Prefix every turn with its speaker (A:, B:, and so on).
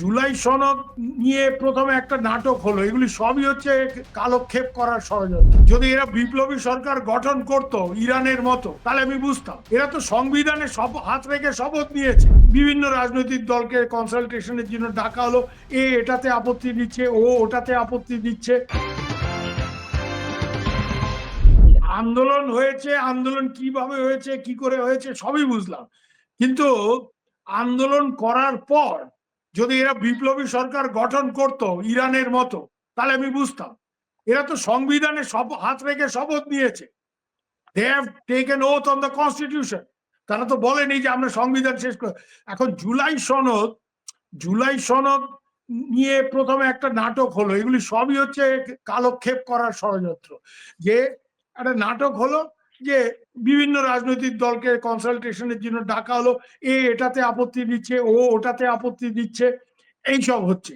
A: জুলাই সনদ নিয়ে প্রথমে একটা নাটক হলো। এগুলি সবই হচ্ছে কালক্ষেপ করার ষড়যন্ত্র। যদি এরা বিপ্লবী সরকার গঠন করত ইরানের মতো, তাহলে আমি বুঝতাম। এরা তো সংবিধানে সব হাত রেখে শপথ নিয়েছে। বিভিন্ন রাজনৈতিক দলকে কনসালটেশনের জন্য ডাকা হলো। এ এটাতে আপত্তি দিচ্ছে, ও ওটাতে আপত্তি দিচ্ছে। আন্দোলন হয়েছে, আন্দোলন কীভাবে হয়েছে, কি করে হয়েছে, সবই বুঝলাম। কিন্তু আন্দোলন করার পর যদি এরা বিপ্লবী সরকার গঠন করত ইরানের মতো, তাহলে আমি বুঝতাম। এরা তো সংবিধানে সব হাত রেখে শপথ নিয়েছে। They have taken oath on the constitution তারা তো বলেনি যে আমরা সংবিধান শেষ করে। এখন জুলাই সনদ জুলাই সনদ নিয়ে প্রথমে একটা নাটক হলো। এগুলি সবই হচ্ছে কালক্ষেপ করার ষড়যন্ত্র। যে একটা নাটক হলো যে বিভিন্ন রাজনৈতিক দলকে কনসালটেশনের জন্য ডাকা হলো, এ এটাতে আপত্তি দিচ্ছে, ও ওটাতে আপত্তি দিচ্ছে, এইসব হচ্ছে।